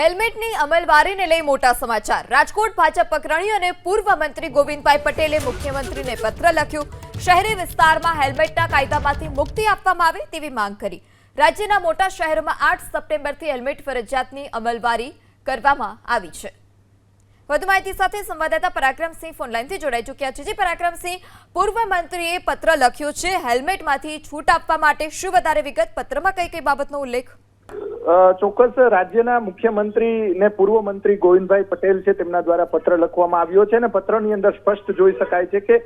હેલ્મેટની અમલવારીને લઈ મોટા સમાચાર. રાજકોટ ભાજપ અગ્રણી અને પૂર્વ મંત્રી ગોવિંદભાઈ પટેલે મુખ્યમંત્રીને પત્ર લખ્યું. શહેરી વિસ્તારમાં હેલ્મેટના કાયદામાંથી મુક્તિ આપવામાં આવે તેવી માંગ કરી. રાજ્યના મોટા શહેરોમાં આઠ સપ્ટેમ્બરથી હેલ્મેટ ફરજિયાતની અમલવારી કરવામાં આવી છે. વધુ માહિતી સાથે સંવાદદાતા પરાક્રમસિંહ ફોનલાઈનથી જોડાઈ ચૂક્યા છે. જે, પરાક્રમસિંહ, પૂર્વ મંત્રીએ પત્ર લખ્યો છે, હેલ્મેટમાંથી છૂટ આપવા માટે શું વધારે વિગત? પત્રમાં કઈ કઈ બાબતનો ઉલ્લેખ? ચોક્કસ રાજ્યના મુખ્યમંત્રી ને પૂર્વ મંત્રી ગોવિંદભાઈ પટેલ છે તેમના દ્વારા પત્ર લખવામાં આવ્યો છે અને પત્રની અંદર સ્પષ્ટ જોઈ શકાય છે કે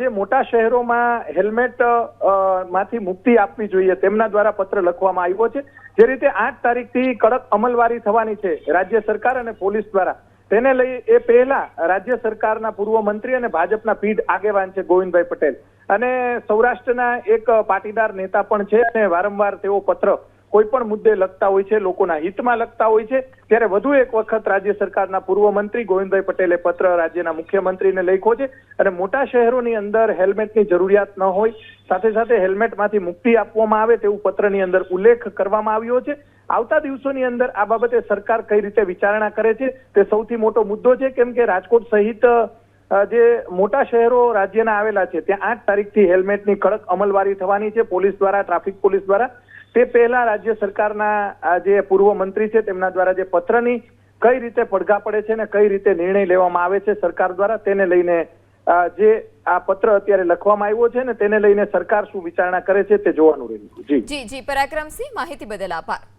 જે મોટા શહેરોમાં હેલ્મેટમાંથી મુક્તિ આપવી જોઈએ તેમના દ્વારા પત્ર લખવામાં આવ્યો છે. જે રીતે આઠ તારીખથી કડક અમલવારી થવાની છે રાજ્ય સરકાર અને પોલીસ દ્વારા. તેને લઈ એ પહેલા રાજ્ય સરકારના પૂર્વ મંત્રી અને ભાજપના પીઢ આગેવાન છે ગોવિંદભાઈ પટેલ. અને સૌરાષ્ટ્રના એક પાટીદાર નેતા પણ છે અને વારંવાર તેઓ પત્ર કોઈ પણ મુદ્દે લખતા હોય છે, લોકોના હિતમાં લખતા હોય છે. ત્યારે વધુ એક વખત રાજ્ય સરકારના પૂર્વ મંત્રી ગોવિંદભાઈ પટેલે પત્ર રાજ્યના મુખ્યમંત્રીને લખ્યો છે. અને મોટા શહેરોની અંદર હેલ્મેટની જરૂરિયાત ન હોય, સાથે સાથે હેલ્મેટમાંથી મુક્તિ આપવામાં આવે તેવું પત્રની અંદર ઉલ્લેખ કરવામાં આવ્યો છે. આવતા દિવસોની અંદર આ બાબતે સરકાર કઈ રીતે વિચારણા કરે છે, તે સૌથી મોટો મુદ્દો છે. કેમ કે રાજકોટ સહિત જે મોટા શહેરો રાજ્યના આવેલા છે, ત્યાં આઠ તારીખથી હેલ્મેટની કડક અમલવારી થવાની છે. પોલીસ દ્વારા, ટ્રાફિક પોલીસ દ્વારા. તે પહેલા રાજ્ય સરકારના આ જે પૂર્વ મંત્રી છે, તેમના દ્વારા જે પત્રની કઈ રીતે પડઘા પડે છે અને કઈ રીતે નિર્ણય લેવામાં આવે છે, સરકાર દ્વારા તેને લઈને જે આ પત્ર અત્યારે લખવામાં આવ્યો છે ને તેને લઈને સરકાર શું વિચારણા કરે છે તે જોવાનું રહ્યું. જી. જી જી. પરાક્રમસિંહ, માહિતી બદલ આભાર.